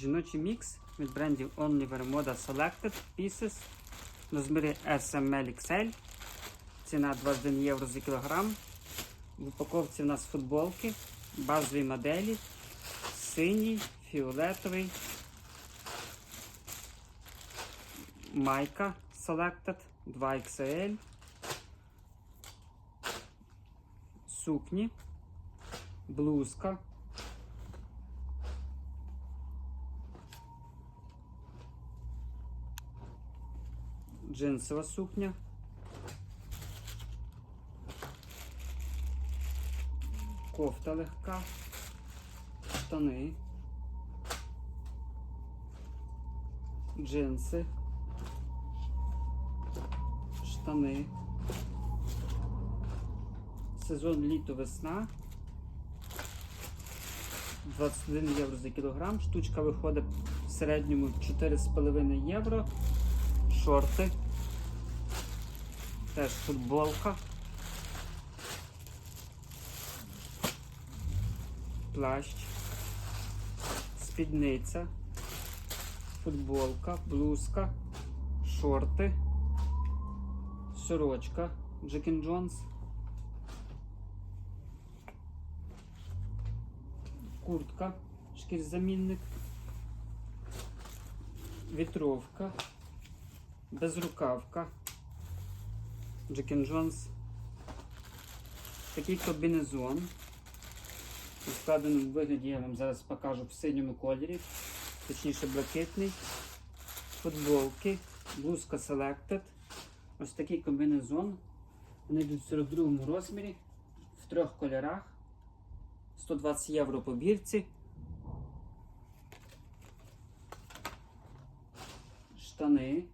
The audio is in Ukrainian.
Жіночий мікс від брендів Only Moda Selected Pieces. Розміри SML XL. Ціна 21 євро за кілограм. В упаковці у нас футболки, базові моделі, синій, фіолетовий, майка Selected 2XL, сукні, блузка. Джинсова сукня. Кофта легка, штани, джинси, штани. Сезон літо-весна. 21 євро за кілограм. Штучка виходить в середньому 4,5 євро. Шорти. Теж футболка. Плащ. Спідниця. Футболка, блузка, шорти, сорочка Джекін Джонс. Куртка, шкірзамінник, вітровка, безрукавка, Джекін Джонс, такий комбінезон. У складеному вигляді я вам зараз покажу в синьому кольорі, точніше блакитний, футболки, блузка Selected, ось такий комбінезон. Вони йдуть в 42 розмірі, в трьох кольорах. 120 євро по бірці. Штани